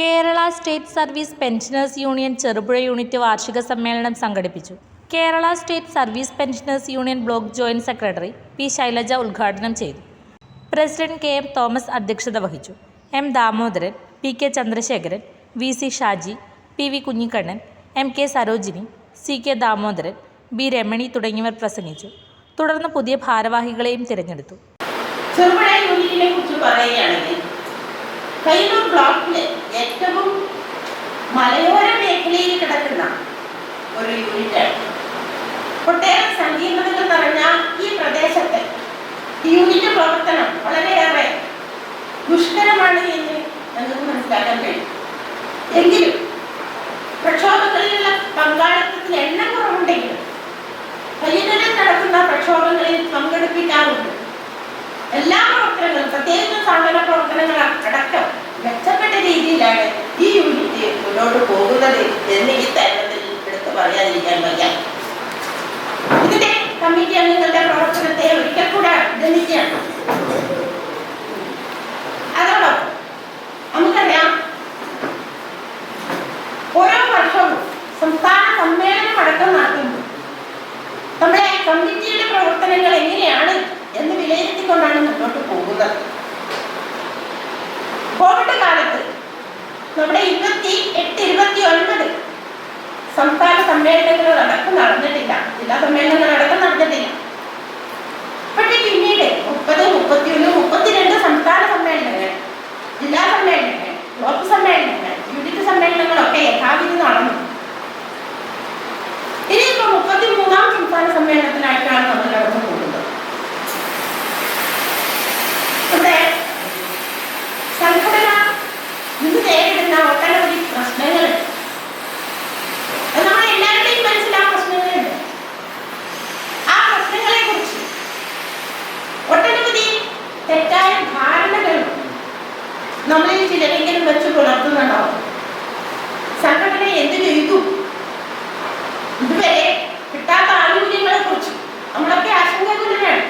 Kerala state service pensioners union Cherupuzha unit വാർഷിക സമ്മേളനം സംഘടിപ്പിച്ചു. Kerala state service pensioners union block joint secretary P Shailaja ഉദ്ഘാടനം ചെയ്തു. President K M Thomas അധ്യക്ഷത വഹിച്ചു. M Damodaran P K Chandrasekharan V C Shaji P V Kunhikannan M K Sarojini C K Damodaran B Ramani തുടങ്ങിയവർ പ്രസംഗിച്ചു. തുടർന്ന് പുതിയ ഭാരവാഹികളെയും തിരഞ്ഞെടുത്തു. ചെറുപുഴ യൂണിറ്റിനെ കുറിച്ച് പറയുകയാണെങ്കിൽ കൈനൂർ ബ്ലോക്കിലെ ഏറ്റവും മലയോര മേഖലയിൽ കിടക്കുന്ന ഒരു യൂണിറ്റാണ്. ഒട്ടേറെ സങ്കീർണതകൾ നിറഞ്ഞ ഈ പ്രദേശത്തെ യൂണിറ്റ് പ്രവർത്തനം വളരെയേറെ ദുഷ്കരമാണ് എന്ന് നമുക്ക് മനസ്സിലാക്കാൻ കഴിയും. എങ്കിലും പ്രത്യേകിച്ച് സാധന പ്രവർത്തനങ്ങൾ അടക്കം മെച്ചപ്പെട്ട രീതിയിലാണ് ഈ യൂണിറ്റ് മുന്നോട്ട് പോകുന്നത് എന്ന് ഈ തരണത്തിൽ എടുത്ത് പറയാതിരിക്കാൻ വയ്യ. ഇതിന്റെ കമ്മിറ്റി അംഗങ്ങളുടെ പ്രവർത്തനത്തെ ഒരിക്കൽ കൂടെ അഭിനന്ദിക്കുകയാണ്. അതോടൊപ്പം നമുക്കറിയാം ഓരോ വർഷവും സംസ്ഥാന സമ്മേളനം അടക്കം നടത്തുമ്പോൾ നമ്മുടെ കമ്മിറ്റിയുടെ പ്രവർത്തനങ്ങൾ എങ്ങനെയാണ് എന്ന് വിലയിരുത്തിക്കൊണ്ടാണ് മുന്നോട്ട് പോകുന്നത്. കോവിഡ് കാലത്ത് നമ്മുടെ ഇരുപത്തി എട്ട് ഇരുപത്തി ഒൻപത് സംസ്ഥാന സമ്മേളനങ്ങൾ അടക്കം നടന്നിട്ടില്ല. ജില്ലാ സമ്മേളനങ്ങൾ അടക്കം നടന്നിട്ടില്ല. പക്ഷേ പിന്നീട് മുപ്പത് മുപ്പത്തിയൊന്ന് മുപ്പത്തിരണ്ട് സംസ്ഥാന സമ്മേളനങ്ങൾ ജില്ലാ സമ്മേളനങ്ങൾ ബ്ലോക്ക് സമ്മേളനങ്ങൾ യൂണിറ്റ് സമ്മേളനങ്ങളൊക്കെ യഥാവിധി നടന്നു. നമ്മളിൽ ചിലരെങ്കിലും വെച്ച് പുലർത്തുന്നുണ്ടാവും. സംഘടന എന്ത് ചെയ്തു? ഇതുവരെ കിട്ടാത്ത ആനുകൂല്യങ്ങളെ കുറിച്ച് നമ്മളൊക്കെ ആശങ്കാകുലരാണ്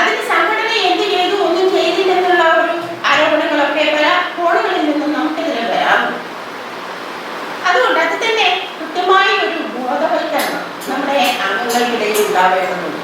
അതിന് സംഘടന എന്ത് ചെയ്തു? ഒന്നും ചെയ്തില്ലെന്നുള്ള ഒരു ആരോപണങ്ങളൊക്കെ പല കോണുകളിൽ നിന്നും നമുക്കെതിരെ വരാറുണ്ട്. അതുകൊണ്ട് അത് തന്നെ കൃത്യമായ ഒരു ബോധവൽക്കരണം നമ്മുടെ അംഗങ്ങൾക്കിടയിൽ ഉണ്ടാവേണ്ടതുണ്ട്.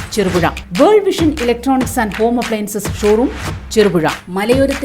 Cherupuzha. World vision electronics and home appliances showroom Cherupuzha. മലയോരത്തിന്